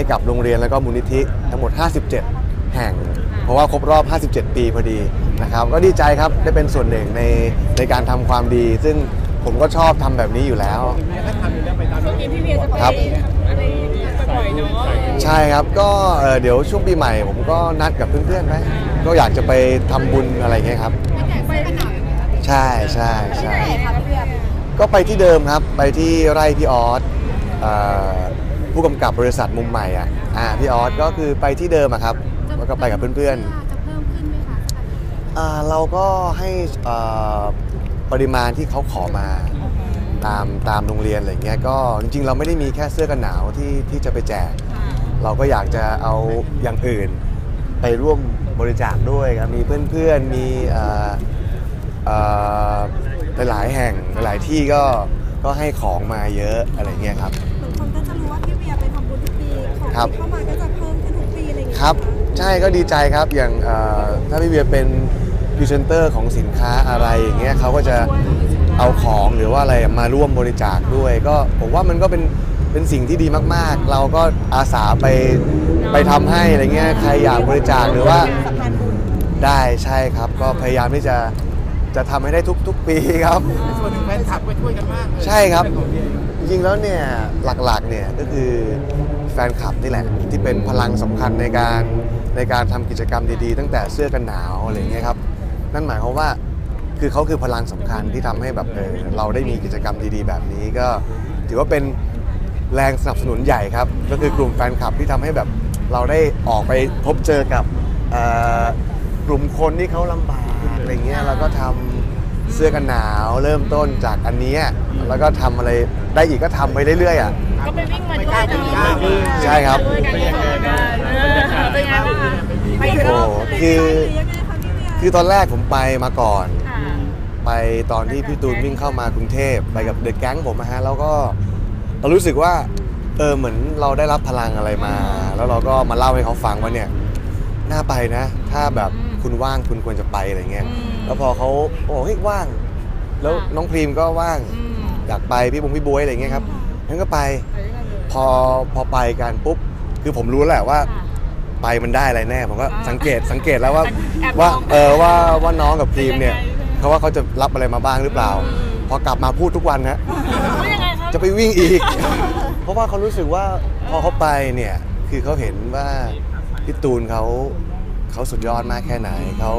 ให้กับโรงเรียนแล้วก็มูลนิธิทั้งหมด 57 แห่ง เพราะว่าครบรอบ 57 ปีพอดีนะครับ ก็ดีใจครับได้เป็นส่วนหนึ่งในในการทำความดี ซึ่งผมก็ชอบทำแบบนี้อยู่แล้วช่วงนี้พี่เวียจะไปครับอะไรบ่อยๆเนาะใช่ครับก็เอ่อเดี๋ยวช่วงปีใหม่ ผมก็นัดกับเพื่อนๆไหมก็อยากจะไปทำบุญอะไรเงี้ยครับไปกันหน่อยใช่ใช่ใช่ครับพี่เวียก็ไปที่เดิมครับไปที่ไร่พี่ออสเอ่อ ผู้กำกับบริษัทมุมใหม่อะอ่าพี่ออสก็คือไปที่เดิมอะครับแล้วก็ไปกับเพื่อนจะเพิ่มขึ้นไหมคะๆอ่าเราก็ให้เอ่อปริมาณที่เขาขอมาตามตามโรงเรียนอะไรเงี้ยก็จริงๆ เราไม่ได้มีแค่เสื้อกันหนาวที่ที่จะไปแจก เราก็อยากจะเอาอย่างอื่น ไปร่วมบริจาคด้วยครับมีเพื่อนๆมีเอ่อเอ่อหลายๆแห่งหลายๆที่ก็ก็ให้ของมาเยอะอะไรเงี้ยครับ ครับที่เข้ามาก็จะเพิ่มขึ้นทุกปีอะไรอย่างเงี้ยครับ ใช่ก็ดีใจครับอย่างเอ่อถ้าพี่เวียเป็นพรีเซนเตอร์ของสินค้าอะไรอย่างเงี้ยเขาก็จะเอาของหรือว่าอะไรมาร่วมบริจาคด้วย ก็ผมว่ามันก็เป็นเป็นสิ่งที่ดีมากๆ เราก็อาสาไปไปทำให้อะไรเงี้ยใครอยากบริจาคหรือว่า สะพานบุญได้ใช่ครับ ก็พยายามที่จะจะทำให้ได้ทุก ๆ ปีครับ ส่วนหนึ่งแฟนคลับก็ช่วยกันมากเลยใช่ครับ เป็นของดีจ ริงๆแล้วเนี่ยหลักๆเนี่ยก็คือแฟนคลับนี่แหละ ที่เป็นพลังสำคัญในการในการทำกิจกรรมดีๆ ตั้งแต่เสื้อกันหนาวอะไรอย่างเงี้ยครับนั่นหมายความว่าคือเขาคือพลังสำคัญที่ทำให้แบบเออเราได้มีกิจกรรมดีๆ แบบนี้ก็ถือว่าเป็นแรงสนับสนุนใหญ่ครับ ก็คือกลุ่มแฟนคลับที่ทำให้แบบเราได้ออกไปพบเจอกับกลุ่มคนที่เขาลำบากอะไรเงี้ยแล้วก็ทำ เสื้อกันหนาวเริ่มต้นจากอันเนี้ยแล้วก็ทำอะไรได้อีกก็ทำไปเรื่อยๆอะ ก็ไปวิ่งมาด้วยเนาะใช่ครับเป็นยังไงบ้างเป็นยังไงบ้างไปอีกรโอ้อบคือหรือยังไงคะพี่เวียคือตอนแรกผมไปมาก่อน ค่ะไปตอนที่พี่ตูนวิ่งเข้ามากรุงเทพไปกับเด็กแก๊งผมนะฮะแล้วก็เรารู้สึกว่าเออเหมือนเราได้รับพลังอะไรมา แล้วเราก็มาเล่าให้เขาฟังว่าเนี่ยน่าไปนะ ถ้าแบบ คุณว่างคุณควรจะไปอะไรเงี้ยแล้วพอเขาบอกเฮ้ยว่าง แล้วน้องพรีมก็ว่างอืมอยากไปพี่บงพี่บวยอะไรเงี้ยครับงั้นก็ไปไปด้วยกันเลยพอพอไปกันปุ๊บคือผมรู้แหละว่าค่ะไปมันได้อะไรแน่ผมก็อ่าสังเกตสังเกตแล้วว่าแอบมองว่าเออว่าว่าน้องกับพรีมเนี่ยเป็นยังไงเขาว่าเขาจะรับอะไรมาบ้างหรือเปล่าอืมพอกลับมาพูดทุกวันนะว่ายังไงครับจะไปวิ่งอีก เพราะว่าเขารู้สึกว่าพอเขาไปเนี่ยคือเขาเห็นว่าพี่ตูนเขา เขาสุดยอดมากแค่ไหนเขา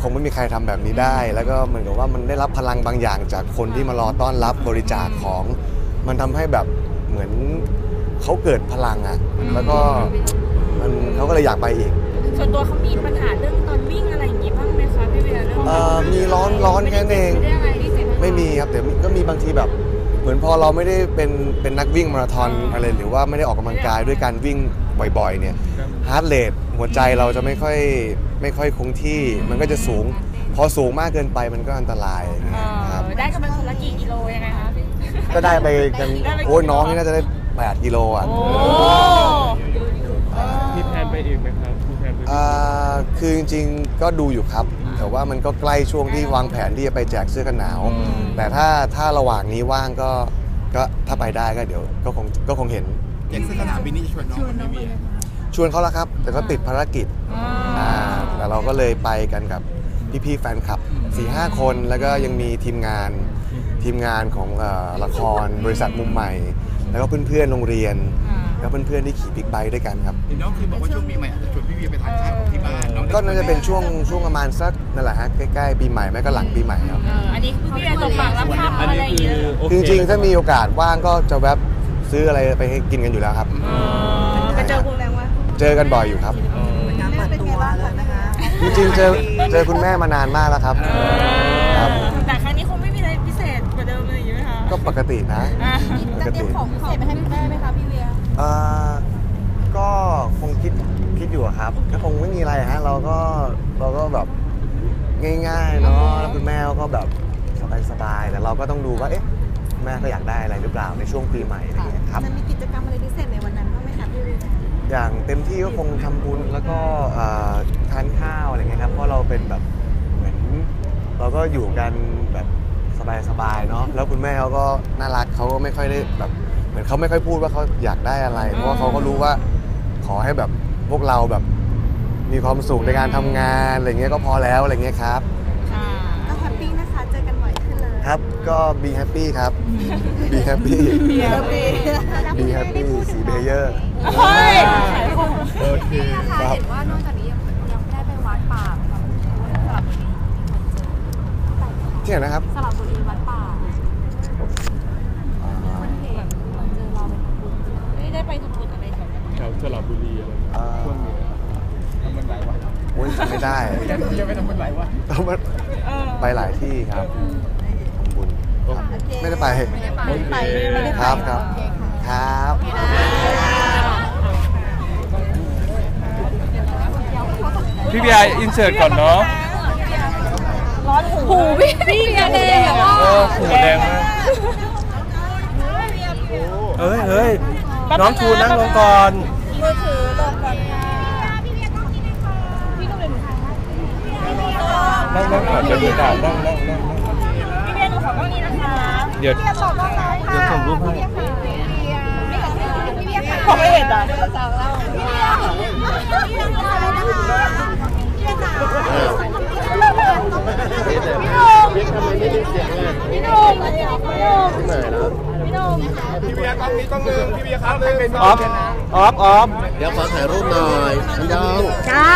คงไม่มีใครทำแบบนี้ได้ แล้วก็เหมือนกับว่ามันได้รับพลังบางอย่างจากคนที่มารอต้อนรับบริจาคของ มันทำให้แบบเหมือนเขาเกิดพลังอะ่ะแล้วก็มันเขาก็เลยอยากไปอีกส่วนตัวเขามีปัญหาเรื่องตอน เหมือนพอเราไม่ได้เป็นเป็นนักวิ่งมาราธอนอะไรหรือว่าไม่ได้ออกกำลังกายด้วยการวิ่งบ่อยๆเนี่ยฮาร์ดเรทหัวใจเราจะไม่ค่อยไม่ค่อยคงที่ มันก็จะสูง พอสูงมากเกินไปมันก็อันตรายอะไรอย่างเอเงี้ยครับอได้กันเป็นคนละกี่กิโลยังไงคะพี่ก็ได้ไปกันได้ไปกี่โอ้ยน้องนี่น่าจะได้ 8 กิโลอะโอ้มีแพลนไปอีกไหมครับมีแพลนไปอีกอ่าคือจริงๆก็ดูอยู่ครับ แต่ว่ามันก็ใกล้ช่วงที่วางแผนที่จะไปแจกเสื้อกันหนาว แต่ถ้าถ้าระหว่างนี้ว่างก็ก็ถ้าไปได้ก็เดี๋ยวก็คงก็คงเห็นแจ็คสันสนามบินนี่จะชวนน้องมันไม่มีอะชวนเขาแล้วครับ แต่ก็ติดภารกิจอ่าแต่เราก็เลยไปกันกับพี่ๆแฟนคลับ4ีหคนแล้วก็ยังมีทีมงานทีมงานของเออละครบริษัทมุมใหม่ แล้วก็เพื่อนๆโรงเรียน แล้วเพื่อนๆที่ขี่บิ๊กไบค์ด้วยกันครับเห็นน้องคือบอกว่าช่วงปีใหม่อาจจะชวนพี่เวียไปทานข้าวที่บ้านองได้ก็น่าจะเป็นช่วงช่วงประมาณสักนั่นแหละฮะใกล้ๆปีใหม่ไม่ก็หลังปีใหม่ครับเอออันนี้พี่เวียตกปากรับคำอันอะไรนี้อย่างคือเงี้ยโอเคจริงๆ ถ้ามีโอกาสว่างก็จะแวบซื้ออะไรไปให้กินกันอยู่แล้วครับไปเจอคุณแรงว่าเจอกันบ่อยอยู่ครับอ๋อการเปิดตัวเลยนะคะจริงๆเจอเจอคุณแม่มานานมากแล้วครับ ปกตินะ อะปกจะเตรีติ ยมของพิเศษไปให้คุณแม่ไหมคะพี่เวียเอ่อก็คงคิดคิดอยู่อะครับก็คงไม่มีอะไรฮะเราก็เราก็แบบง่ายๆเนาะแล้วคุณแม่ก็แบบสบายๆแต่เราก็ต้องดูว่าเอ๊ะแม่ก็อยากได้อะไรหรือเปล่าในช่วงปีใหม่อะไรอย่างเงี้ยครับ จะมีกิจกรรมอะไรพิเศษในวันนั้นบ้างไหมคะพี่เวียอย่างเต็มที่ก็คงทำบุญแล้วก็เอ่อทานข้าวอะไรเงี้ยครับเพราะเราเป็นแบบเหมือนเราก็อยู่กันแบบ สบายๆเนาะแล้วคุณแม่เขาก็น่ารักเขาก็ไม่ค่อยได้แบบมือนเขาไม่ค่อยพูดว่าเขาอยากได้อะไร เพราะว่าเขาก็รู้ว่าขอให้แบบพวกเราแบบมีความสุขในการทำงานอะไรเงี้ยก็พอแล้วอะไรเงี้ยครับค่ะก็แฮปปี้นะคะ เจอกันบ่อยขึ้นเลยครับก็ be happy ครับ be happy แฮปปี้ be happy สีเพเยอร์ เฮ้ยโอเคครับเห็นว่านอกจากนี้ยังยังได้ไปวัดป่าสลับบุรีมีคนเจอที่ไหนนะครับ สลับบุรีวัดป่าคนเห็นเหมือนเจอเราไปทำบุญ ไม่ได้ไปทำบุญอะไรแถวนั้น แถวสระบุรีอะไร อ่า ช่วงนี้ ทำมันหลายวัน โอ้ยจำ ไม่ได้ยังยังไม่ทำมันหลายวันต้องมาไปหลายที่ครับทำบุญครับไม่ได้ไปโอเคครับครับ ครับ พี่บีไออินเสิร์ตก่อนเนาะร้อนหูพี่พี่เบียร์แดงอะเออหูแดงมากเฮ้ยเฮ้ยน้องทูนั่งลงก่อนมือถือลงก่อนค่ะพี่เบียร์ต้องกินนะคะพี่ต้องเป็นถ่ายให้ นั่งนั่งก่อนเดี๋ยวดูด่านั่งนั่งนั่งนั่งพี่เบียร์หนูขอกล้องนี้นะคะเดี๋ยวเดี๋ยวส่งรูปให้ขอไม่เห็นอะพี่หนุ่มพี่หนุ่มพี่หนุ่มพี่เบียร์กล้องนี้กล้องหนึ่งพี่เบียร์ครับหนึ่งออฟออฟออฟเดี๋ยวขอถ่ายรูปหน่อยพี่น้องจ้า